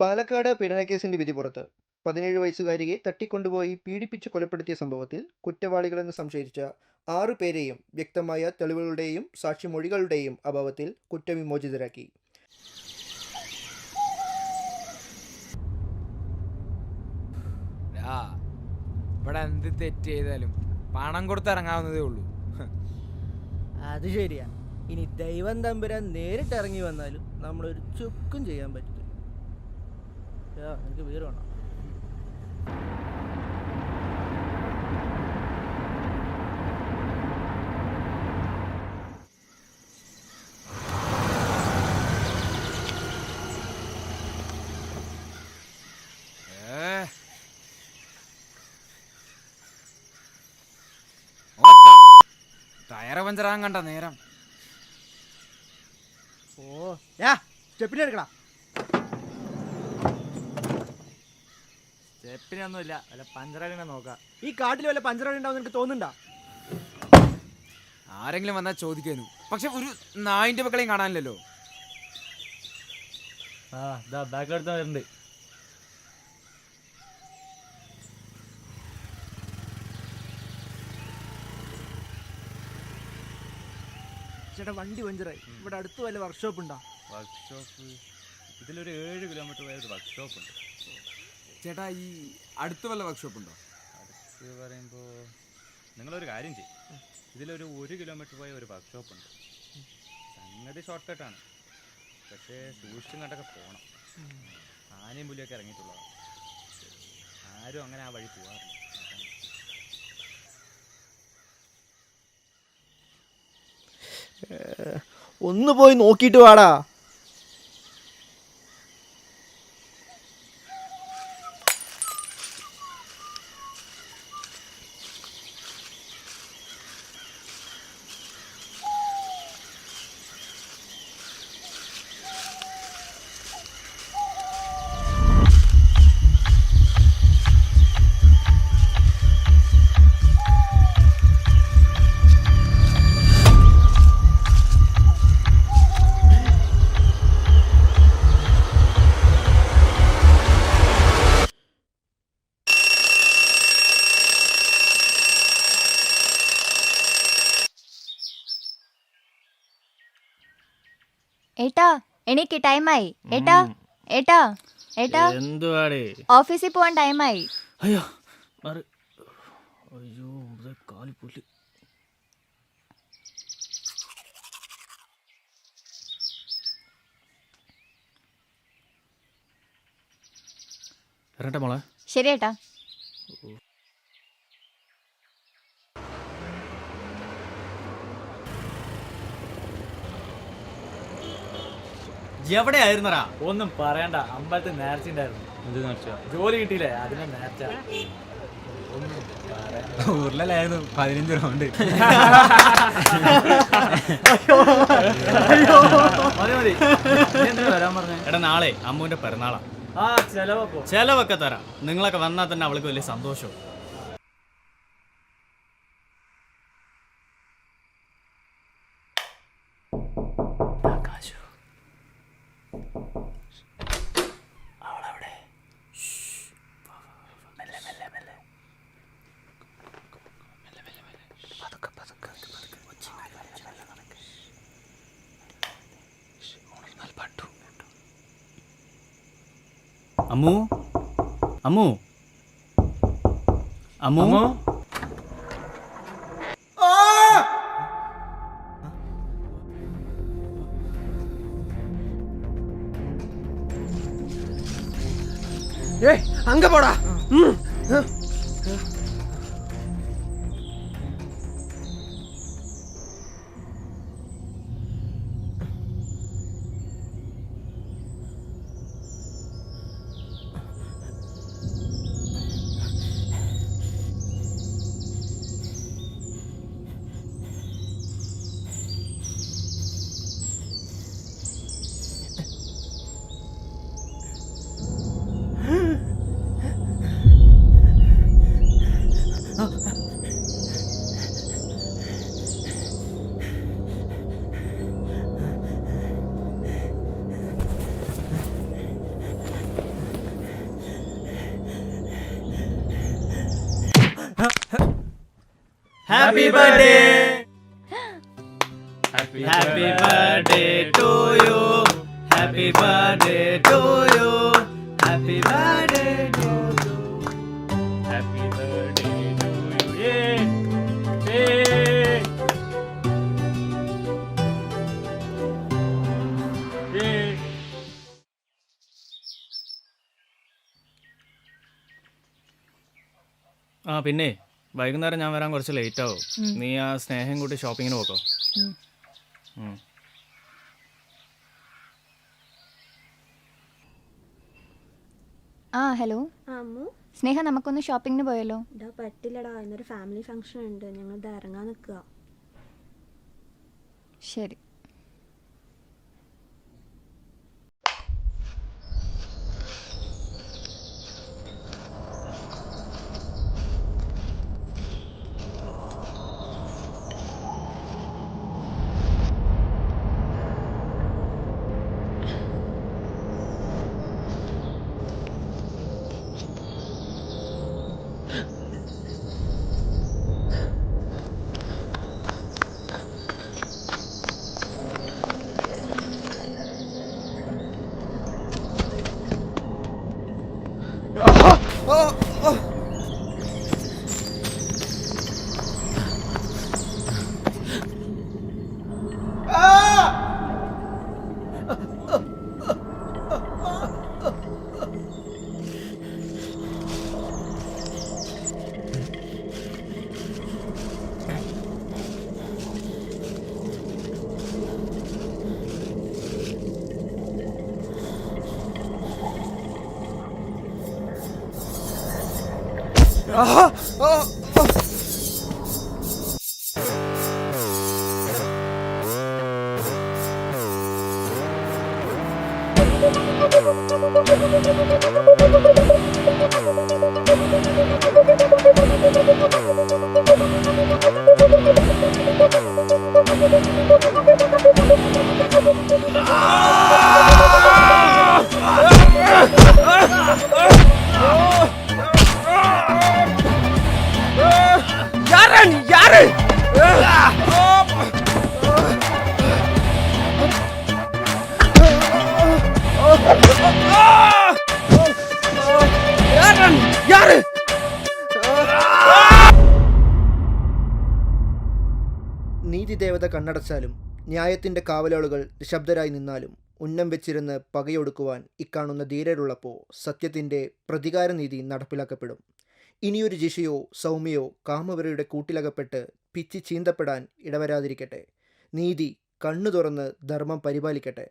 പാലക്കാട് പീഡനക്കേസിന്റെ വിധി പുറത്ത് പതിനേഴ് വയസ്സുകാരിയെ തട്ടിക്കൊണ്ടുപോയി പീഡിപ്പിച്ച് കൊലപ്പെടുത്തിയ സംഭവത്തിൽ കുറ്റവാളികളെന്ന് സംശയിച്ച ആറു പേരെയും വ്യക്തമായ തെളിവുകളുടെയും സാക്ഷിമൊഴികളുടെയും അഭാവത്തിൽ കുറ്റവിമോചിതരാക്കി. ഇവിടെ എന്ത് തെറ്റ് ചെയ്താലും പണം കൊടുത്തിറങ്ങാവുന്നതേ ഉള്ളൂ. അത് ശരിയാ. ഇനി ദൈവം തമ്പുരാൻ നേരിട്ട് ഇറങ്ങി വന്നാലും നമ്മളൊരു ചുക്കും ചെയ്യാൻ പറ്റില്ല ആ, എനിക്ക് വീട് വേണം ഏ. ഓട്ട. ടയറ് പഞ്ചറാൻ കണ്ട നേരം ഓ യാ സ്റ്റെപ്പിന് സ്റ്റെപ്പിനൊന്നുമില്ല. വല്ല പഞ്ചറാടിനെ നോക്കാം. ഈ കാട്ടിൽ വല്ല പഞ്ചറാണ് ഉണ്ടാവും എനിക്ക് തോന്നുന്നുണ്ടോ? ആരെങ്കിലും വന്നാൽ ചോദിക്കാനു. പക്ഷെ ഒരു നായിന്റെ മക്കളെയും കാണാനില്ലല്ലോ. ആ ഇതാ ബാക്കിലെടുത്ത് വരുന്നുണ്ട്. ചേട്ടാ വണ്ടി പഞ്ചറായി. ഇവിടെ അടുത്ത് വല്ല വർക്ക്ഷോപ്പ് ഉണ്ടോ? വർക്ക്ഷോപ്പ് ഇതിലൊരു ഏഴ് കിലോമീറ്റർ വരെ ഒരു വർക്ക്ഷോപ്പ് ഉണ്ട്. ചേട്ടാ ഈ അടുത്ത് വല്ല വർക്ക്ഷോപ്പ് ഉണ്ടോ? അടുത്ത് പറയുമ്പോൾ നിങ്ങളൊരു കാര്യം ചെയ്യും. ഇതിലൊരു ഒരു കിലോമീറ്റർ പോയ ഒരു വർക്ക്ഷോപ്പ് ഉണ്ട്. സംഗതി ഷോർട്ട് കട്ടാണ് പക്ഷേ സൂക്ഷിച്ചും കണ്ടൊക്കെ പോകണം ആനയും പുലിയൊക്കെ ഇറങ്ങിയിട്ടുള്ളതാണ് ആരും അങ്ങനെ ആ വഴി പോകാറില്ല ഒന്ന് പോയി നോക്കിയിട്ട് വാടാ. ഏട്ടാ എനിക്ക് ടൈമായി ഏട്ടാ ഏട്ടാ ഏട്ടാ എന്തുവാടേ ഓഫീസിൽ പോവാൻ ടൈമായി അയ്യോ മാറി അയ്യോ ഇവിടെ കാല് പുല്ല് ഇറങ്ങട്ടെ മോളെ ശരി ഏട്ടാ എവിടെയായിരുന്നടാ? ഒന്നും പറയണ്ട. അമ്പലത്തിൽ നേർച്ച ഉണ്ടായിരുന്നു. എന്ത് നേർച്ച ജോലി കിട്ടിയില്ലേ? അതിനെ നേർച്ച. ഒന്നും പറയണ്ട. ഊരിലായിരുന്നു പതിനഞ്ച് റൗണ്ട് മതി മതി. നീ എന്തിനാ വരാൻ പറഞ്ഞേ? എടാ നാളെ അമ്മുവിന്റെ പിറന്നാളാ. ആ ചെലവപ്പോ ചെലവൊക്കെ തരാം. നിങ്ങളൊക്കെ വന്നാൽ തന്നെ അവൾക്ക് വലിയ സന്തോഷവും. അമ്മു അമ്മു അമ്മു അമ്മോ ഏയ് അങ്ക പോടാ ഉം. Happy birthday happy birthday to you happy birthday to you happy birthday to you happy birthday to you ഏ ഏ ആ പിന്നെ വൈകുന്നേരം ഞാൻ വരാൻ കുറച്ച് ലേറ്റ് ആവും. നീ ആ സ്നേഹം കൂട്ടി ഷോപ്പിങ്ങിന് പോക്കോ. ആ ഹലോ അമ്മു. സ്നേഹ നമുക്കൊന്ന് ഷോപ്പിങ്ങിന് പോയല്ലോ. ഇതാ പറ്റില്ലടാ. ഇന്നൊരു ഫാമിലി ഫംഗ്ഷൻ ഉണ്ട്. ഞങ്ങൾ ഇറങ്ങാൻ നിൽക്കുക ശരി. Aha! Ah! നീതിദേവത കണ്ണടച്ചാലും ന്യായത്തിന്റെ കാവലാളുകൾ നിശബ്ദരായി നിന്നാലും ഉന്നം വെച്ചിരുന്ന് പകയൊടുക്കുവാൻ ഇക്കാണുന്ന ധീരരുള്ളപ്പോൾ സത്യത്തിന്റെ പ്രതികാരനീതി നടപ്പിലാക്കപ്പെടും. ഇനിയൊരു ജിഷയോ സൗമ്യയോ കാമവരയുടെ കൂട്ടിലകപ്പെട്ട് പിച്ചി ചീന്തപ്പെടാൻ ഇടവരാതിരിക്കട്ടെ. നീതി കണ്ണു തുറന്ന് ധർമ്മം പരിപാലിക്കട്ടെ.